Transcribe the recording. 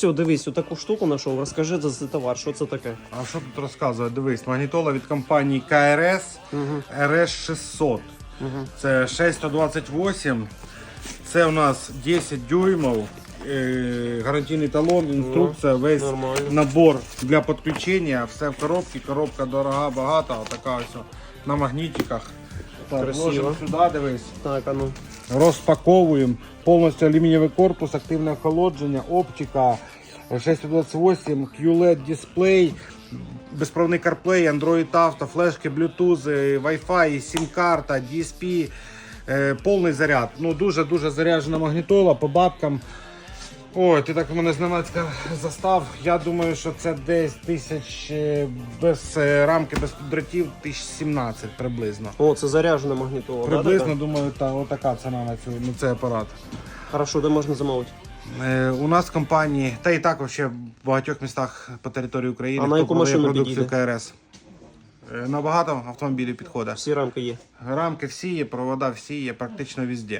все, дивись, таку штуку знайшов. Розкажи за цей товар, що це таке? А що тут розказувати? Дивись, магнітола від компанії КРС RS600. Це 628. Це у нас 10 дюймов. е, Гарантійний талон, інструкція, весь нормально. набор для підключення, все в коробці. Коробка дорога, багата, така ось на магнітиках. Так, Красиво. сюди, дивись. Так, а ну. Розпаковуємо повністю алюмінієвий корпус, активне охолодження, оптика 628, QLED дисплей, безпровний CarPlay, Android Auto, флешки, Bluetooth, е, Wi-Fi, SIM-карта, DSP, е, повний заряд. Ну дуже-дуже заряджена магнітола по бабкам. Ой, ти так мене зненацька застав. Я думаю, що це десь тисяч е, без рамки, без дротів, 1017 приблизно. О, це заряджена магнітола. Приблизно, така? думаю, та, отака ціна на, цю, на цей апарат. Хорошо, де можна замовити? Е, у нас в компанії, та і також ще в багатьох містах по території України А на хто яку продає машину продукцію підійде? КРС. Е, на багато автомобілів підходить. Всі рамки є. Рамки всі є, провода всі є, практично везде.